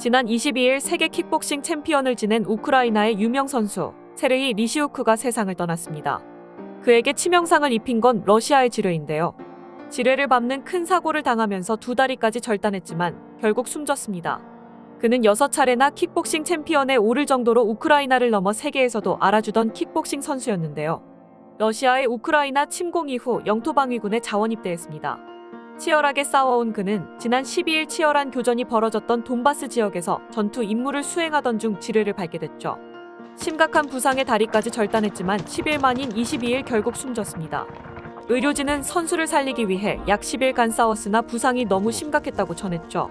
지난 22일 세계 킥복싱 챔피언을 지낸 우크라이나의 유명 선수 세르히 리시우크가 세상을 떠났습니다. 그에게 치명상을 입힌 건 러시아의 지뢰인데요. 지뢰를 밟는 큰 사고를 당하면서 두 다리까지 절단했지만 결국 숨졌습니다. 그는 6차례나 킥복싱 챔피언에 오를 정도로 우크라이나를 넘어 세계에서도 알아주던 킥복싱 선수였는데요. 러시아의 우크라이나 침공 이후 영토 방위군에 자원 입대했습니다. 치열하게 싸워온 그는 지난 12일 치열한 교전이 벌어졌던 돈바스 지역에서 전투 임무를 수행하던 중 지뢰를 밟게 됐죠. 심각한 부상에 다리까지 절단했지만 10일 만인 22일 결국 숨졌습니다. 의료진은 선수를 살리기 위해 약 10일간 싸웠으나 부상이 너무 심각했다고 전했죠.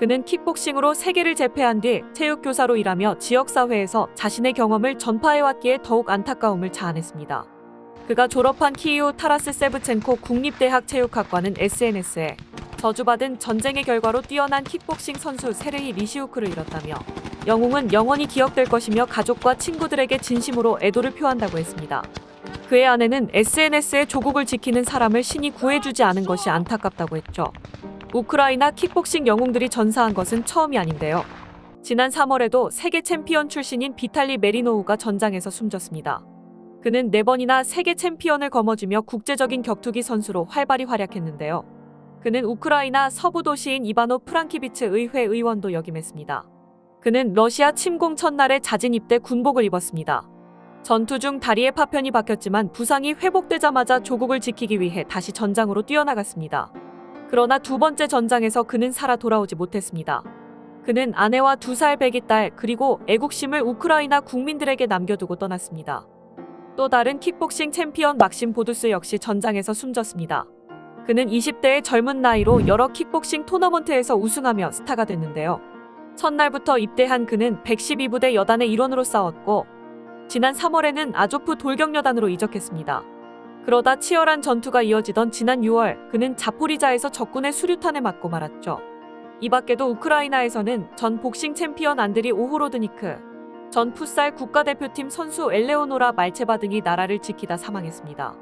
그는 킥복싱으로 세계를 제패한 뒤 체육교사로 일하며 지역사회에서 자신의 경험을 전파해왔기에 더욱 안타까움을 자아냈습니다. 그가 졸업한 키이우 타라스 세브첸코 국립대학 체육학과는 SNS에 저주받은 전쟁의 결과로 뛰어난 킥복싱 선수 세르히 리시우크를 잃었다며 영웅은 영원히 기억될 것이며 가족과 친구들에게 진심으로 애도를 표한다고 했습니다. 그의 아내는 SNS에 조국을 지키는 사람을 신이 구해주지 않은 것이 안타깝다고 했죠. 우크라이나 킥복싱 영웅들이 전사한 것은 처음이 아닌데요. 지난 3월에도 세계 챔피언 출신인 비탈리 메리노우가 전장에서 숨졌습니다. 그는 네 번이나 세계 챔피언을 거머쥐며 국제적인 격투기 선수로 활발히 활약했는데요. 그는 우크라이나 서부 도시인 이바노 프랑키비츠 의회 의원도 역임했습니다. 그는 러시아 침공 첫날에 자진 입대 군복을 입었습니다. 전투 중 다리에 파편이 박혔지만 부상이 회복되자마자 조국을 지키기 위해 다시 전장으로 뛰어나갔습니다. 그러나 두 번째 전장에서 그는 살아 돌아오지 못했습니다. 그는 아내와 두 살 배기 딸 그리고 애국심을 우크라이나 국민들에게 남겨두고 떠났습니다. 또 다른 킥복싱 챔피언 막심 보두스 역시 전장에서 숨졌습니다. 그는 20대의 젊은 나이로 여러 킥복싱 토너먼트에서 우승하며 스타가 됐는데요. 첫날부터 입대한 그는 112부대 여단의 일원으로 싸웠고 지난 3월에는 아조프 돌격여단으로 이적했습니다. 그러다 치열한 전투가 이어지던 지난 6월 그는 자포리자에서 적군의 수류탄에 맞고 말았죠. 이 밖에도 우크라이나에서는 전 복싱 챔피언 안드리 오호로드니크, 전 풋살 국가대표팀 선수 엘레오노라 말체바 등이 나라를 지키다 사망했습니다.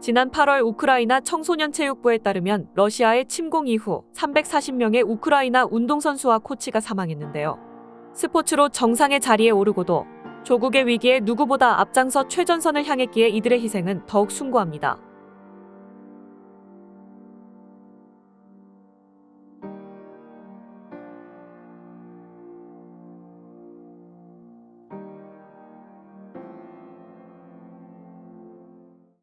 지난 8월 우크라이나 청소년 체육부에 따르면 러시아의 침공 이후 340명의 우크라이나 운동선수와 코치가 사망했는데요. 스포츠로 정상의 자리에 오르고도 조국의 위기에 누구보다 앞장서 최전선을 향했기에 이들의 희생은 더욱 숭고합니다.